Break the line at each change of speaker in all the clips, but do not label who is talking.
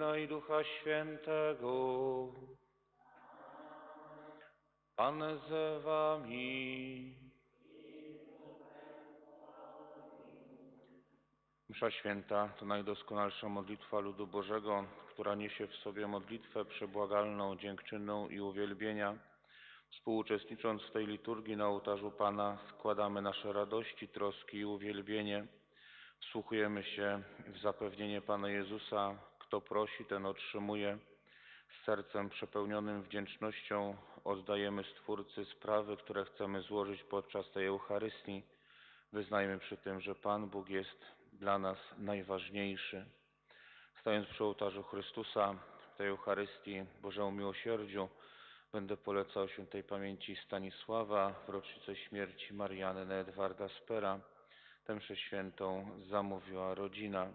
Syna, i Ducha Świętego. Pan z wami. Msza Święta to najdoskonalsza modlitwa ludu Bożego, która niesie w sobie modlitwę przebłagalną, dziękczynną i uwielbienia. Współuczestnicząc w tej liturgii na ołtarzu Pana składamy nasze radości, troski i uwielbienie. Wsłuchujemy się w zapewnienie Pana Jezusa, kto prosi, ten otrzymuje. Z sercem przepełnionym wdzięcznością oddajemy Stwórcy sprawy, które chcemy złożyć podczas tej Eucharystii. Wyznajmy przy tym, że Pan Bóg jest dla nas najważniejszy. Stając przy ołtarzu Chrystusa w tej Eucharystii Bożemu Miłosierdziu, będę polecał świętej pamięci Stanisława w rocznicę śmierci Marianny Edwarda Spera. Tę świętą zamówiła rodzina.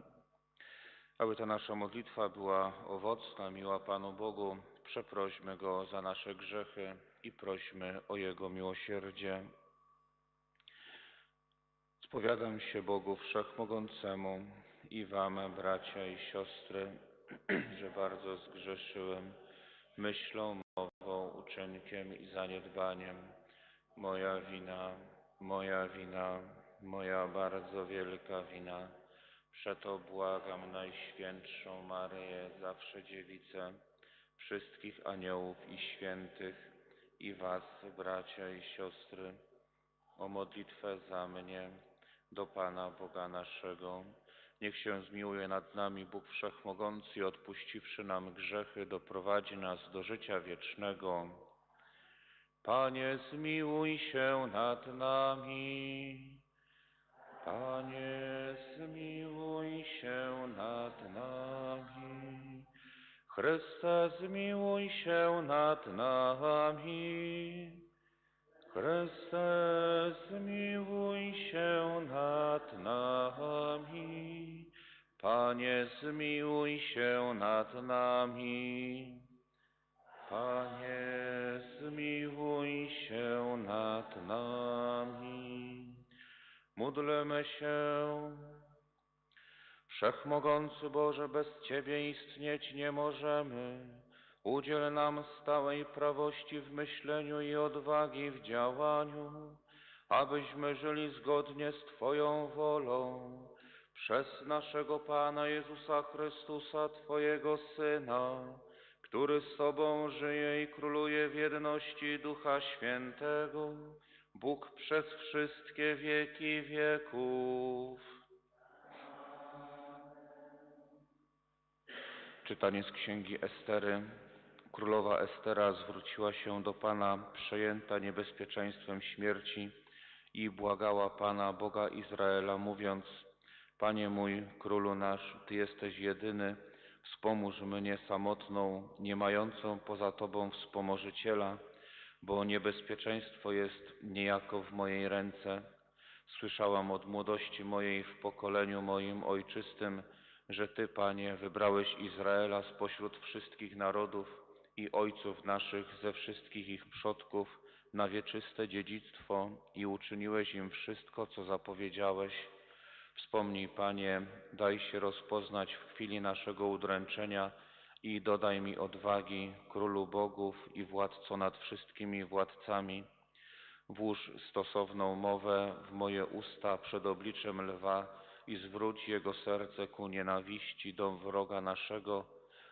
Aby ta nasza modlitwa była owocna, miła Panu Bogu, przeprośmy Go za nasze grzechy i prośmy o Jego miłosierdzie. Spowiadam się Bogu Wszechmogącemu i Wam, bracia i siostry, że bardzo zgrzeszyłem myślą, mową, uczynkiem i zaniedbaniem. Moja wina, moja wina, moja bardzo wielka wina. Przeto błagam Najświętszą Maryję, zawsze Dziewicę, wszystkich aniołów i świętych i Was, bracia i siostry, o modlitwę za mnie do Pana Boga naszego. Niech się zmiłuje nad nami Bóg Wszechmogący odpuściwszy nam grzechy, doprowadzi nas do życia wiecznego. Panie, zmiłuj się nad nami. Panie, zmiłuj się nad nami. Chryste, zmiłuj się nad nami. Chryste, zmiłuj się nad nami. Panie, zmiłuj się nad nami. Panie, zmiłuj się nad nami. Módlmy się. Wszechmogący Boże, bez Ciebie istnieć nie możemy. Udziel nam stałej prawości w myśleniu i odwagi w działaniu, abyśmy żyli zgodnie z Twoją wolą. Przez naszego Pana Jezusa Chrystusa, Twojego Syna, który z Tobą żyje i króluje w jedności Ducha Świętego, Bóg przez wszystkie wieki wieków. Czytanie z księgi Estery. Królowa Estera zwróciła się do Pana, przejęta niebezpieczeństwem śmierci i błagała Pana, Boga Izraela, mówiąc: Panie mój, królu nasz, Ty jesteś jedyny, wspomóż mnie samotną, nie mającą poza Tobą wspomożyciela, bo niebezpieczeństwo jest niejako w mojej ręce. Słyszałam od młodości mojej w pokoleniu moim ojczystym, że Ty, Panie, wybrałeś Izraela spośród wszystkich narodów i ojców naszych ze wszystkich ich przodków na wieczyste dziedzictwo i uczyniłeś im wszystko, co zapowiedziałeś. Wspomnij, Panie, daj się rozpoznać w chwili naszego udręczenia i dodaj mi odwagi, Królu Bogów i Władco nad wszystkimi władcami. Włóż stosowną mowę w moje usta przed obliczem lwa i zwróć jego serce ku nienawiści do wroga naszego,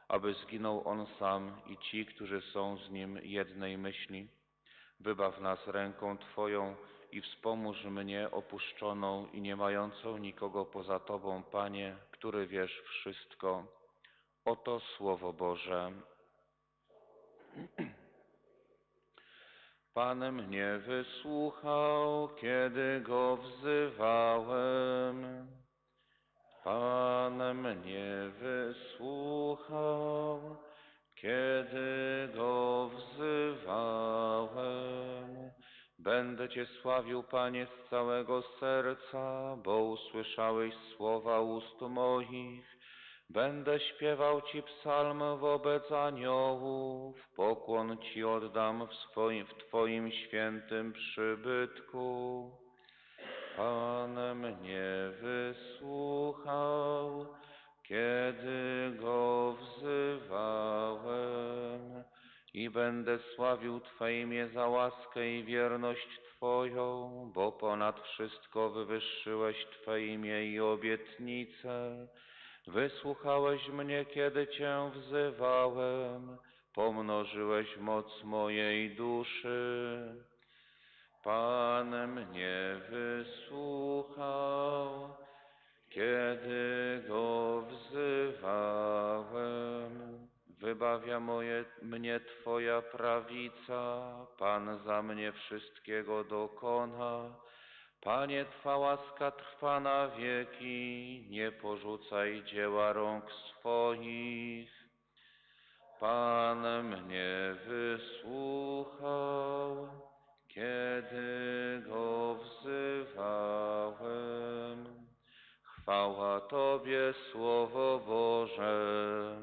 aby zginął on sam i ci, którzy są z nim jednej myśli. Wybaw nas ręką Twoją i wspomóż mnie opuszczoną i nie mającą nikogo poza Tobą, Panie, który wiesz wszystko. Oto Słowo Boże. Pan mnie wysłuchał, kiedy go wzywałem. Pan mnie wysłuchał, kiedy go wzywałem. Będę Cię sławił, Panie, z całego serca, bo usłyszałeś słowa ust moich. Będę śpiewał Ci psalm wobec aniołów, pokłon Ci oddam w, swoim, w Twoim świętym przybytku. Pan mnie wysłuchał, kiedy Go wzywałem i będę sławił Twe imię za łaskę i wierność Twoją, bo ponad wszystko wywyższyłeś Twe imię i obietnicę. Wysłuchałeś mnie, kiedy Cię wzywałem, pomnożyłeś moc mojej duszy. Pan mnie wysłuchał, kiedy Go wzywałem. Wybawia moje, mnie Twoja prawica, Pan za mnie wszystkiego dokona. Panie, Twa łaska trwa na wieki, nie porzucaj dzieła rąk swoich. Pan mnie wysłuchał, kiedy Go wzywałem. Chwała Tobie, Słowo Boże.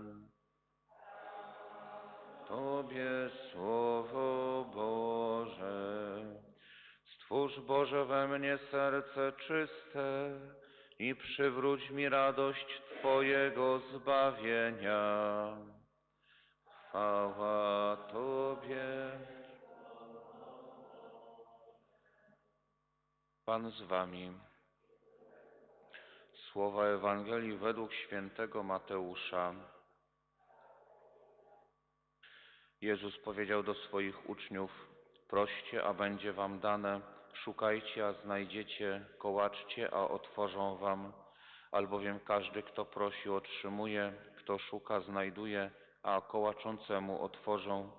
Tobie, Słowo Boże. Stwórz Boże we mnie serce czyste i przywróć mi radość Twojego zbawienia. Chwała Tobie. Pan z Wami. Słowa Ewangelii według świętego Mateusza. Jezus powiedział do swoich uczniów: Proście, a będzie wam dane, szukajcie, a znajdziecie, kołaczcie, a otworzą wam. Albowiem każdy, kto prosi, otrzymuje, kto szuka, znajduje, a kołaczącemu otworzą.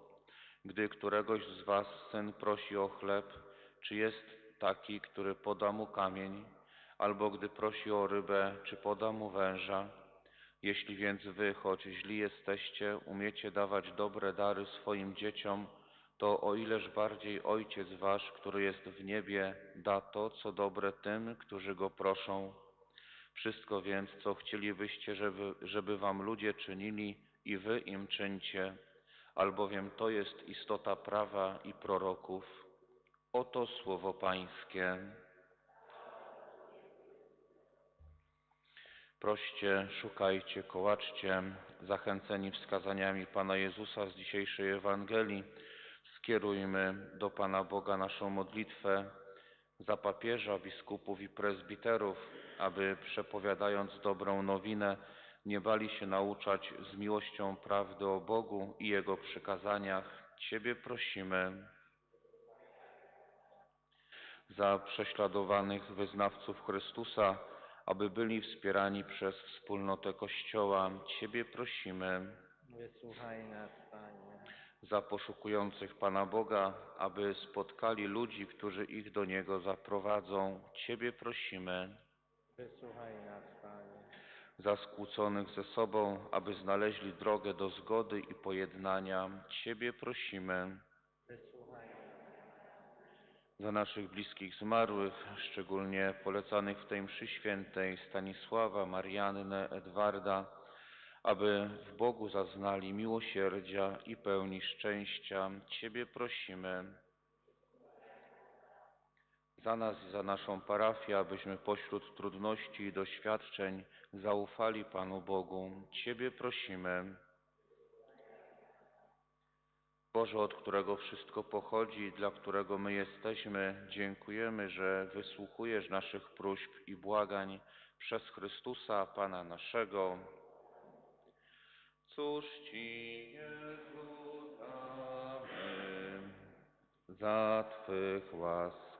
Gdy któregoś z was syn prosi o chleb, czy jest taki, który poda mu kamień, albo gdy prosi o rybę, czy poda mu węża? Jeśli więc wy, choć źli jesteście, umiecie dawać dobre dary swoim dzieciom, to o ileż bardziej Ojciec Wasz, który jest w niebie, da to, co dobre tym, którzy Go proszą. Wszystko więc, co chcielibyście, żeby, żeby Wam ludzie czynili, i Wy im czyńcie, albowiem to jest istota prawa i proroków. Oto słowo Pańskie. Proście, szukajcie, kołaczcie, zachęceni wskazaniami Pana Jezusa z dzisiejszej Ewangelii, skierujmy do Pana Boga naszą modlitwę za papieża, biskupów i prezbiterów, aby przepowiadając dobrą nowinę, nie bali się nauczać z miłością prawdy o Bogu i Jego przykazaniach. Ciebie prosimy. Za prześladowanych wyznawców Chrystusa, aby byli wspierani przez wspólnotę Kościoła. Ciebie prosimy.
Wysłuchaj nas, Panie.
Za poszukujących Pana Boga, aby spotkali ludzi, którzy ich do Niego zaprowadzą. Ciebie prosimy.
Wysłuchaj nas, Panie.
Za skłóconych ze sobą, aby znaleźli drogę do zgody i pojednania. Ciebie prosimy.
Wysłuchaj nas.
Za naszych bliskich zmarłych, szczególnie polecanych w tej mszy świętej Stanisława, Mariannę, Edwarda, aby w Bogu zaznali miłosierdzia i pełni szczęścia. Ciebie prosimy. Za nas i za naszą parafię, abyśmy pośród trudności i doświadczeń zaufali Panu Bogu. Ciebie prosimy. Boże, od którego wszystko pochodzi i dla którego my jesteśmy, dziękujemy, że wysłuchujesz naszych próśb i błagań przez Chrystusa, Pana naszego. Cóż Jezu, za Twych łask?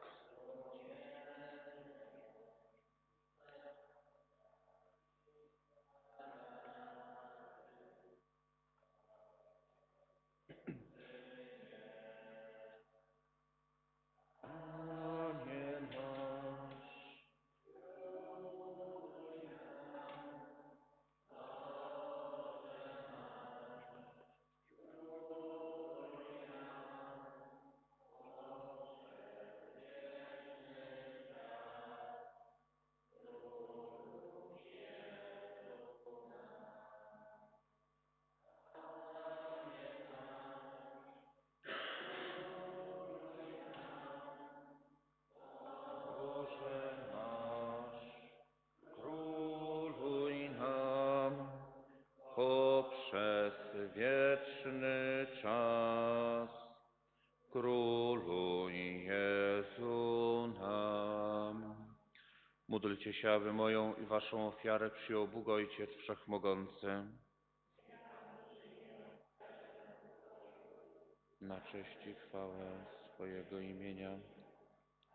Módlcie się, aby moją i waszą ofiarę przyjął Bóg Ojciec Wszechmogący. Na cześć i chwałę swojego imienia,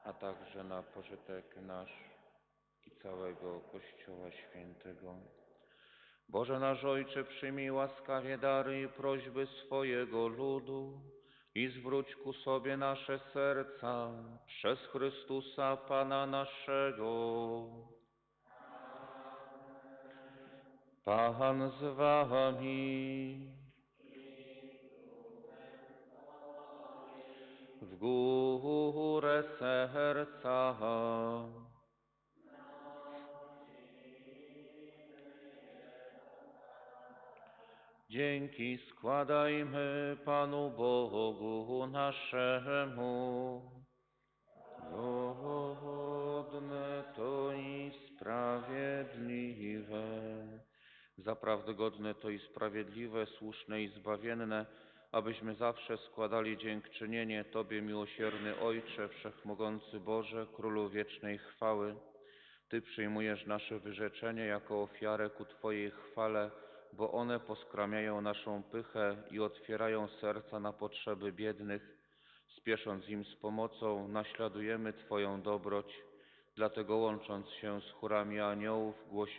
a także na pożytek nasz i całego Kościoła Świętego. Boże nasz Ojcze, przyjmij łaskawie dary i prośby swojego ludu i zwróć ku sobie nasze serca przez Chrystusa Pana naszego. Pan z wami. W górę serca. Dzięki składajmy Panu Bogu naszemu. Godne to i sprawiedliwe. Zaprawdę godne to i sprawiedliwe, słuszne i zbawienne, abyśmy zawsze składali dziękczynienie Tobie, miłosierny Ojcze, Wszechmogący Boże, Królu wiecznej chwały. Ty przyjmujesz nasze wyrzeczenie jako ofiarę ku Twojej chwale, bo one poskramiają naszą pychę i otwierają serca na potrzeby biednych. Spiesząc im z pomocą, naśladujemy Twoją dobroć. Dlatego łącząc się z chórami aniołów,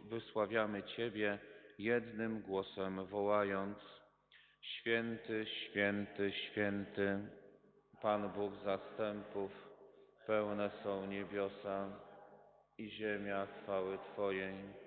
wysławiamy Ciebie, jednym głosem wołając Święty, święty, święty, Pan Bóg zastępów, pełne są niebiosa i ziemia chwały Twojej.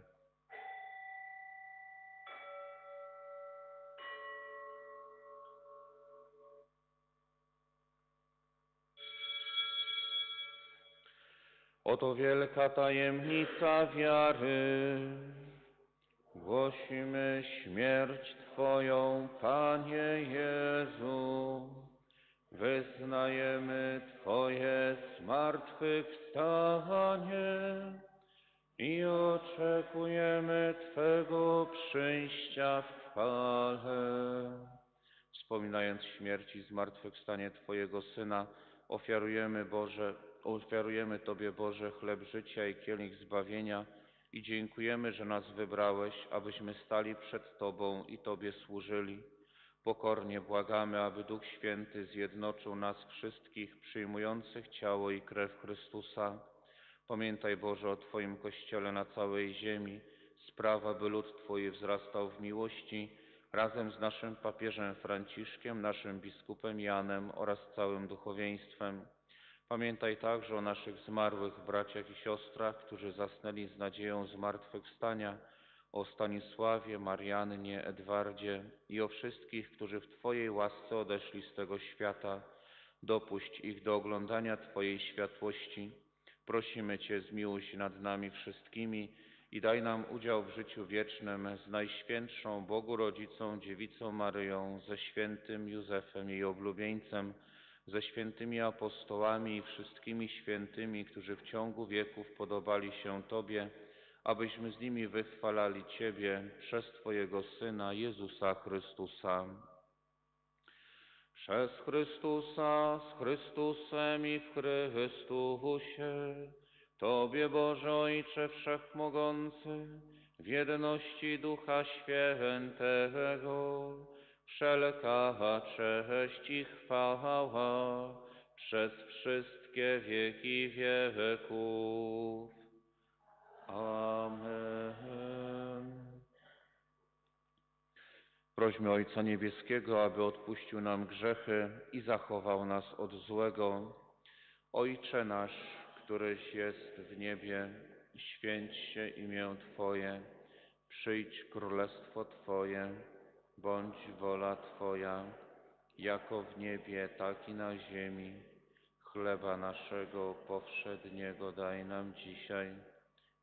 Oto wielka tajemnica wiary. Głosimy śmierć Twoją, Panie Jezu. Wyznajemy Twoje zmartwychwstanie i oczekujemy Twego przyjścia w chwale. Wspominając śmierć i zmartwychwstanie Twojego Syna, ofiarujemy Boże, ofiarujemy Tobie Boże chleb życia i kielich zbawienia i dziękujemy, że nas wybrałeś, abyśmy stali przed Tobą i Tobie służyli. Pokornie błagamy, aby Duch Święty zjednoczył nas wszystkich przyjmujących ciało i krew Chrystusa. Pamiętaj Boże o Twoim Kościele na całej ziemi. Sprawa, by lud Twój wzrastał w miłości razem z naszym papieżem Franciszkiem, naszym biskupem Janem oraz całym duchowieństwem. Pamiętaj także o naszych zmarłych braciach i siostrach, którzy zasnęli z nadzieją zmartwychwstania, o Stanisławie, Mariannie, Edwardzie i o wszystkich, którzy w Twojej łasce odeszli z tego świata. Dopuść ich do oglądania Twojej światłości. Prosimy Cię, zmiłuj się nad nami wszystkimi i daj nam udział w życiu wiecznym z Najświętszą Bogu Rodzicą, Dziewicą Maryją, ze świętym Józefem, jej oblubieńcem, ze świętymi apostołami i wszystkimi świętymi, którzy w ciągu wieków podobali się Tobie, abyśmy z nimi wychwalali Ciebie przez Twojego Syna Jezusa Chrystusa. Przez Chrystusa, z Chrystusem i w Chrystusie, Tobie Boże Ojcze Wszechmogący, w jedności Ducha Świętego, wszelka cześć i chwała przez wszystkie wieki wieków. Amen. Prośmy Ojca Niebieskiego, aby odpuścił nam grzechy i zachował nas od złego. Ojcze nasz, któryś jest w niebie, święć się imię Twoje, przyjdź królestwo Twoje, bądź wola Twoja, jako w niebie, tak i na ziemi. Chleba naszego powszedniego daj nam dzisiaj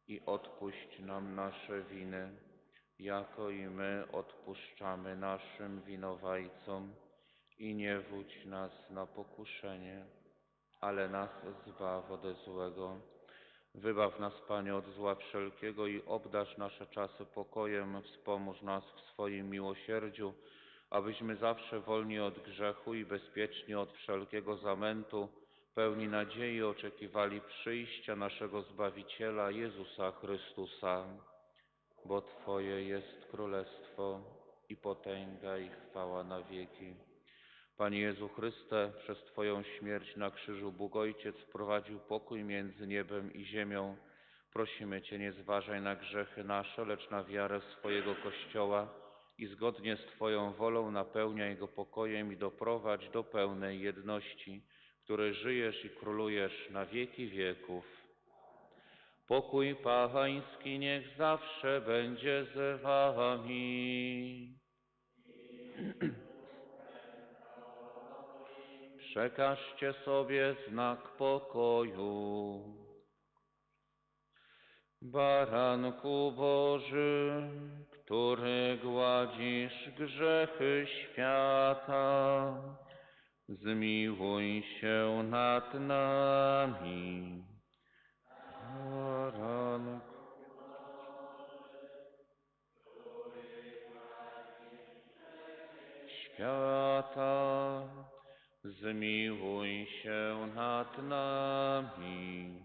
i odpuść nam nasze winy, jako i my odpuszczamy naszym winowajcom. I nie wódź nas na pokuszenie, ale nas zbaw ode złego. Wybaw nas, Panie, od zła wszelkiego i obdarz nasze czasy pokojem, wspomóż nas w swoim miłosierdziu, abyśmy zawsze wolni od grzechu i bezpieczni od wszelkiego zamętu, pełni nadziei oczekiwali przyjścia naszego Zbawiciela Jezusa Chrystusa. Bo Twoje jest królestwo i potęga i chwała na wieki. Panie Jezu Chryste, przez Twoją śmierć na krzyżu Bóg Ojciec wprowadził pokój między niebem i ziemią. Prosimy Cię, nie zważaj na grzechy nasze, lecz na wiarę swojego Kościoła i zgodnie z Twoją wolą napełniaj go pokojem i doprowadź do pełnej jedności, której żyjesz i królujesz na wieki wieków. Pokój Pański niech zawsze będzie z Wami. Przekażcie sobie znak pokoju. Baranku Boży, który gładzisz grzechy świata, zmiłuj się nad nami. Baranku świata, zmiłuj się nad nami.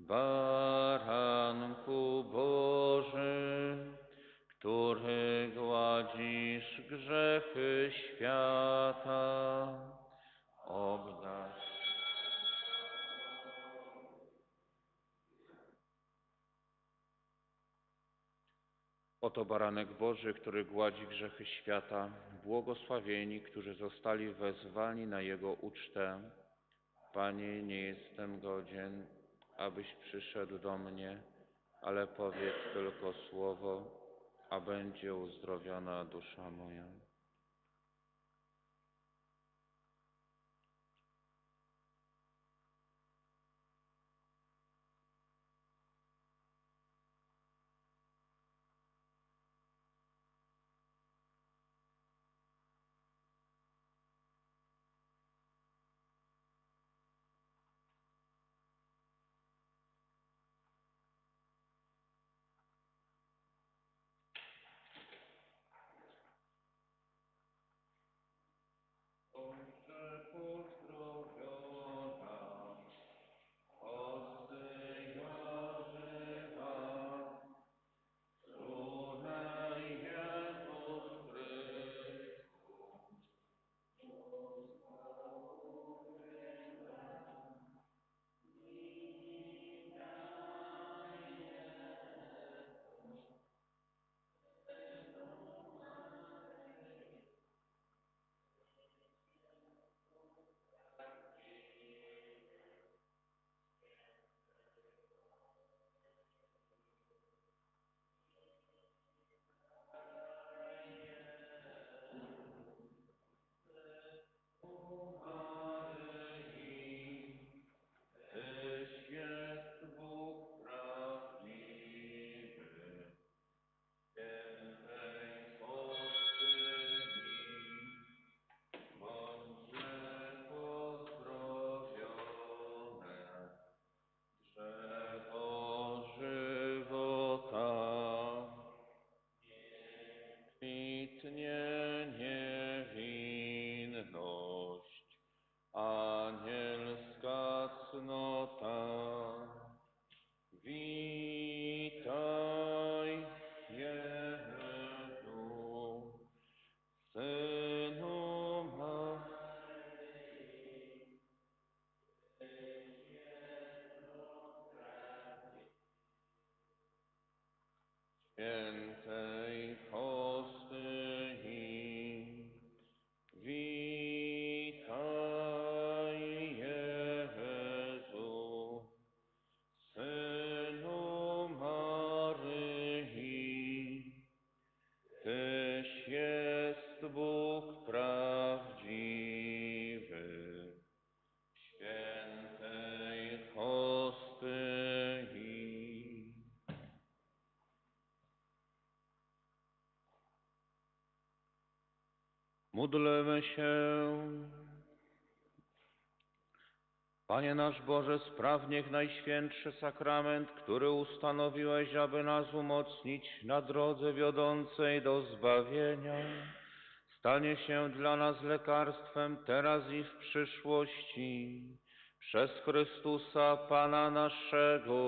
Baranku Boży, który gładzisz grzechy świata. Oto baranek Boży, który gładzi grzechy świata, błogosławieni, którzy zostali wezwani na Jego ucztę. Panie, nie jestem godzien, abyś przyszedł do mnie, ale powiedz tylko słowo, a będzie uzdrowiona dusza moja. Lord, the Lord. Módlmy się. Panie nasz Boże, spraw niech Najświętszy Sakrament, który ustanowiłeś, aby nas umocnić na drodze wiodącej do zbawienia, stanie się dla nas lekarstwem teraz i w przyszłości. Przez Chrystusa Pana naszego.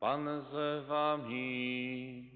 Pan z wami.